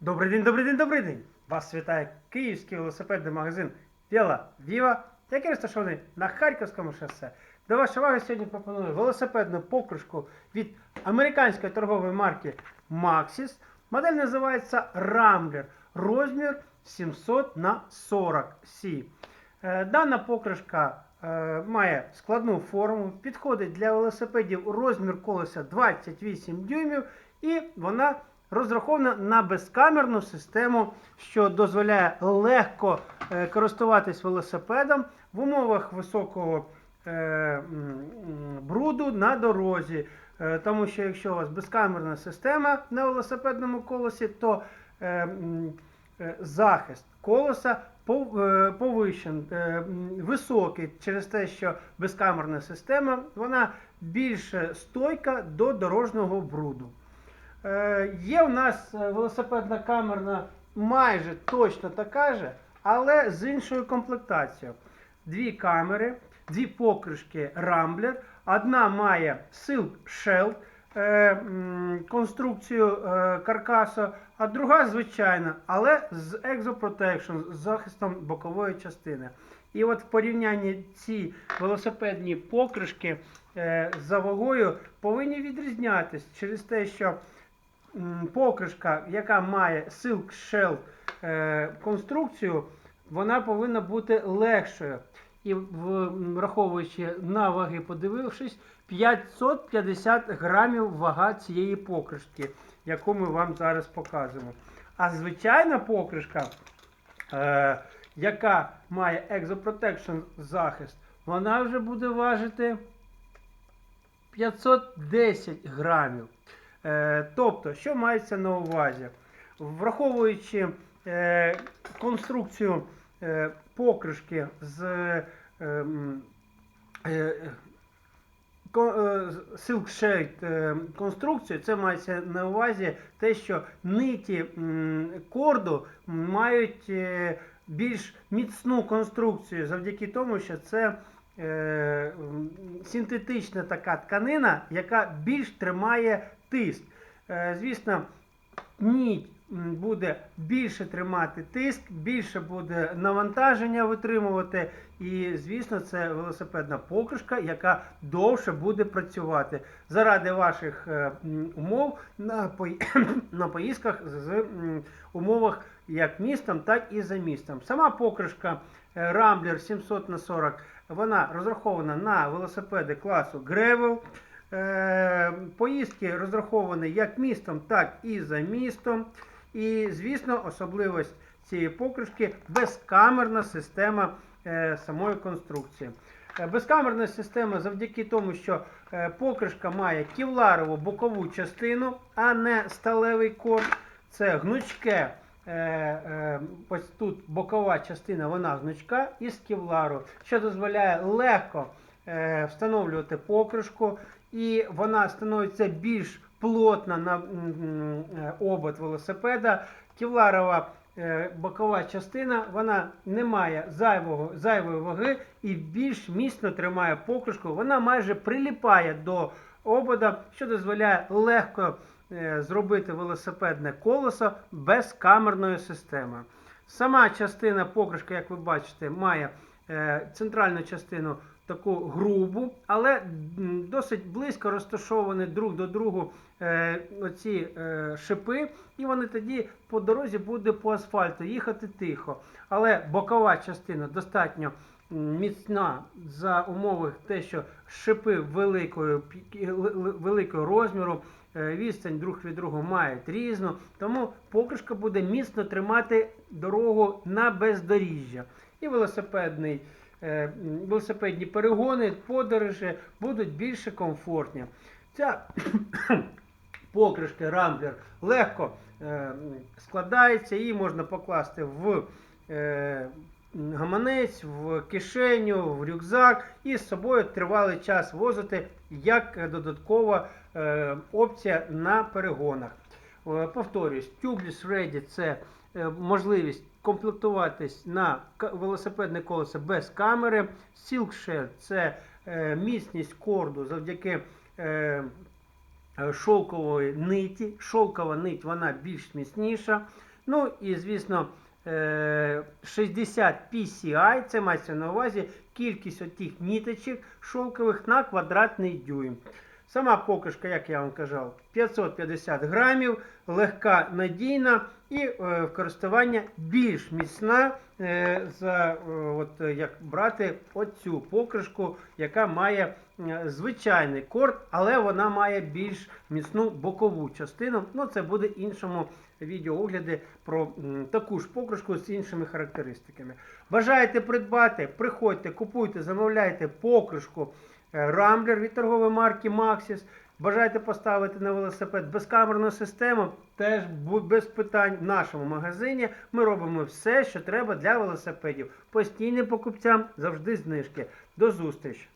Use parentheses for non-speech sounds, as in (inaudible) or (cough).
Добрий день, добрий день, добрий день! Вас вітає київський велосипедний магазин Віла Віва, який розташований на Харківському шосе. До вашої уваги сьогодні пропоную велосипедну покришку від американської торгової марки Maxis. Модель називається Rambler. Розмір 700 на 40 C. Е, Дана покришка е, має складну форму, підходить для велосипедів розмір колеса 28 дюймів і вона розрахована на безкамерну систему, що дозволяє легко е, користуватись велосипедом в умовах високого е, бруду на дорозі. Е, Тому що якщо у вас безкамерна система на велосипедному колесі, то захист е, повищен, високий через те, що безкамерна система вона більш стойка до дорожнього бруду. Е, Є в нас е, велосипедна камерна майже точно така же, але з іншою комплектацією. Дві камери, дві покришки Rambler. Одна має Silk Shell е, конструкцію каркасу, а друга звичайна, але з Exoprotection, з захистом бокової частини. І от в порівнянні ці велосипедні покришки за вагою повинні відрізнятися через те, що покришка, яка має Silk Shell е, конструкцію, вона повинна бути легшою. І враховуючи на ваги, подивившись, 550 грамів вага цієї покришки, яку ми вам зараз показуємо. А звичайна покришка, е, яка має Exoprotection захист, вона вже буде важити 510 грамів. Е, тобто, що мається на увазі? Враховуючи е, конструкцію е, покришки з м, ко- з Silk Shade е, конструкцію, це мається на увазі те, що ниті корду мають більш міцну конструкцію завдяки тому, що це синтетична така тканина, яка більш тримає тиск. Е, Звісно, ніть буде більше тримати тиск, більше буде навантаження витримувати. І, звісно, це велосипедна покришка, яка довше буде працювати заради ваших е, умов на, (coughs) на поїздках з умовах як містом, так і за містом. Сама покришка е, Rambler 700 на 40 вона розрахована на велосипеди класу Gravel. Е, Поїздки розраховані як містом, так і за містом. І, звісно, особливість цієї покришки безкамерна система е, самої конструкції. Е, Безкамерна система завдяки тому, що покришка має ківларову бокову частину, а не сталевий корд. Це гнучке. Ось тут бокова частина, вона гнучка із кевлару, що дозволяє легко встановлювати покришку, і вона становиться більш плотна на е, обод велосипеда. Кевларова е, бокова частина вона не має зайвого, зайвої ваги і більш міцно тримає покришку. Вона майже приліпає до обода, що дозволяє легко е, зробити велосипедне колесо без камерної системи. Сама частина покришки, як ви бачите, має е, центральну частину таку грубу, але досить близько розташовані друг до другу е, оці е, шипи, і вони тоді по дорозі буде по асфальту їхати тихо. Але бокова частина достатньо міцна за умови те, що шипи великої, великого розміру, е, відстань друг від друга мають різну, тому покришка буде міцно тримати дорогу на бездоріжжя. І велосипедний, е, велосипедні перегони, подорожі будуть більше комфортні. Ця (coughs) покришки Рамблер легко е, складається, її можна покласти в е, гаманець, в кишеню, в рюкзак і з собою тривалий час возити як додаткова опція на перегонах. Повторюсь, Tubeless Ready це можливість комплектуватись на велосипедне колесо без камери. Silk це е, міцність корду завдяки е, е, шовкової ниті. Шовкова нить вона більш міцніша. Ну і, звісно, е, 60 PCI, це мається на увазі кількість отих ніточок шовкових на квадратний дюйм. Сама покришка, як я вам казав, 550 грамів, легка, надійна і е, в користування більш міцна, е, за, е, от, як брати оцю покришку, яка має звичайний корд, але вона має більш міцну бокову частину. Ну, це буде іншому відеоогляді про таку ж покришку з іншими характеристиками. Бажаєте придбати, приходьте, купуйте, замовляйте покришку Рамблер від торгової марки Maxis. Бажаєте поставити на велосипед безкамерну систему, теж без питань в нашому магазині. Ми робимо все, що треба для велосипедів. Постійним покупцям завжди знижки. До зустрічі!